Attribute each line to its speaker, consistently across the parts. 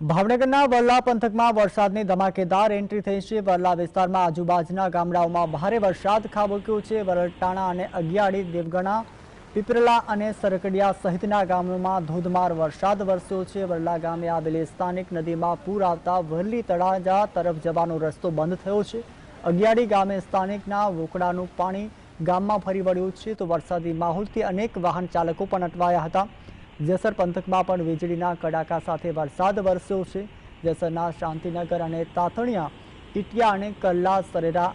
Speaker 1: ભાવનગરના વરલા પંથકમાં વરસાદની ધમાકેદાર એન્ટ્રી થઈ છે. વરલા વિસ્તારમાં આજુબાજુના ગામડાઓમાં ભારે વરસાદ ખાબક્યો છે. વરટાણા અને અગિયાળી, દેવગણા, પીપરલા અને સરકડિયા સહિતના ગામોમાં ધોધમાર વરસાદ વરસ્યો છે. વરલા ગામે આવેલી સ્થાનિક નદીમાં પૂર આવતા વરલી તળાજા તરફ જવાનો રસ્તો બંધ થયો છે. અગિયાળી ગામે સ્થાનિકના વોકડાનું પાણી ગામમાં ફરી વળ્યું છે. તો વરસાદી માહોલથી અનેક વાહન ચાલકો પણ અટવાયા હતા. જેસર પંથકમાં પણ વીજળીના કડાકા સાથે વરસાદ વરસ્યો છે. જેસરના શાંતિનગર અને તાતણિયા ટીટિયા અને કલ્લા, સરેરા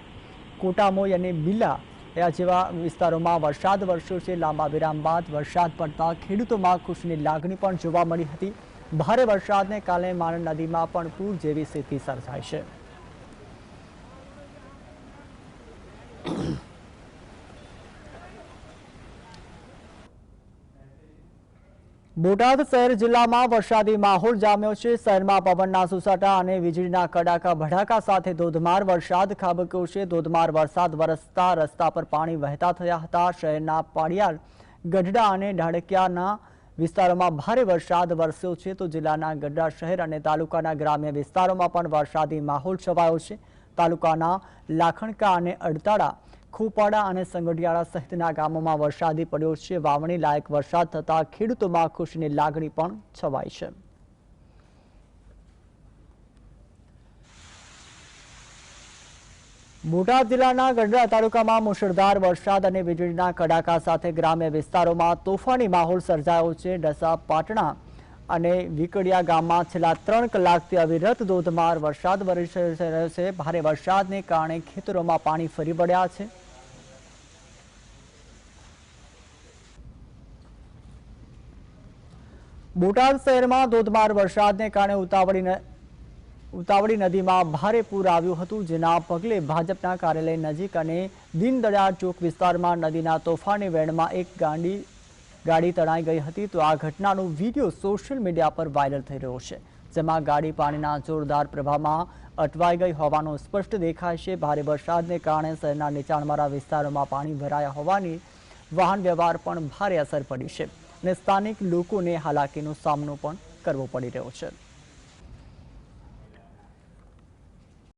Speaker 1: કોટામોય અને બિલ્લા આ જેવા વિસ્તારોમાં વરસાદ વરસ્યો છે. લાંબા વિરામ બાદ વરસાદ પડતા ખેડૂતોમાં ખુશીની લાગણી પણ જોવા મળી હતી. ભારે વરસાદને કારણે માણ નદીમાં પણ પૂર જેવી સ્થિતિ સર્જાઈ છે. બોટાદ શહેર જિલ્લામાં વરસાદી માહોલ જામ્યો છે. શહેરમાં પવનના સુસાટા અને વીજળીના કડાકા, ભડાકા સાથે ધોધમાર વરસાદ ખાબક્યો છે. ધોધમાર વરસાદ વરસતા રસ્તા પર પાણી વહેતા થયા હતા. શહેરના પાડિયાર ગઢડા અને ઢાળકિયાના વિસ્તારોમાં ભારે વરસાદ વરસ્યો છે. તો જિલ્લાના ગઢડા શહેર અને તાલુકાના ગ્રામ્ય વિસ્તારોમાં પણ વરસાદી માહોલ છવાયો છે. તાલુકાના લાખણકા અને અડતાળા ખોપાડા અને સંગઢિયાળા સહિતના ગામોમાં વરસાદી પડ્યો છે. વાવણી લાયક વરસાદ થતાં ખેડૂતોમાં ખુશીની લાગણી પણ છવાઈ છે. બોટાદ જિલ્લાના ગઢડા તાલુકામાં મુશળધાર વરસાદ અને વીજળીના કડાકા સાથે ગ્રામ્ય વિસ્તારોમાં તોફાની માહોલ સર્જાયો છે. ડસા, પાટણા અને વિકડિયા ગામમાં છેલ્લા ત્રણ કલાકથી અવિરત ધોધમાર વરસાદ વરસી રહ્યો છે. ભારે વરસાદને કારણે ખેતરોમાં પાણી ફરી વળ્યા છે. બોટાદ શહેરમાં ધોધમાર વરસાદને કારણે ઉતાવળી ઉતાવળી નદીમાં ભારે પૂર આવ્યું હતું, જેના પગલે ભાજપના કાર્યાલય નજીક અને દીનદયાળ ચોક વિસ્તારમાં નદીના તોફાની વેણમાં એક ગાંડી, ગાડી તણાઈ ગઈ હતી. તો આ ઘટનાનો વીડિયો સોશિયલ મીડિયા પર વાયરલ થઈ રહ્યો છે, જેમાં ગાડી પાણીના જોરદાર પ્રવાહમાં અટવાઈ ગઈ હોવાનું સ્પષ્ટ દેખાય છે. ભારે વરસાદને કારણે શહેરના નીચાણવાળા વિસ્તારોમાં પાણી ભરાયા હોવાની વાહન વ્યવહાર પણ ભારે અસર પડી છે. અને સ્થાનિક લોકોને હાલાકીનો સામનો પણ કરવો પડી રહ્યો છે.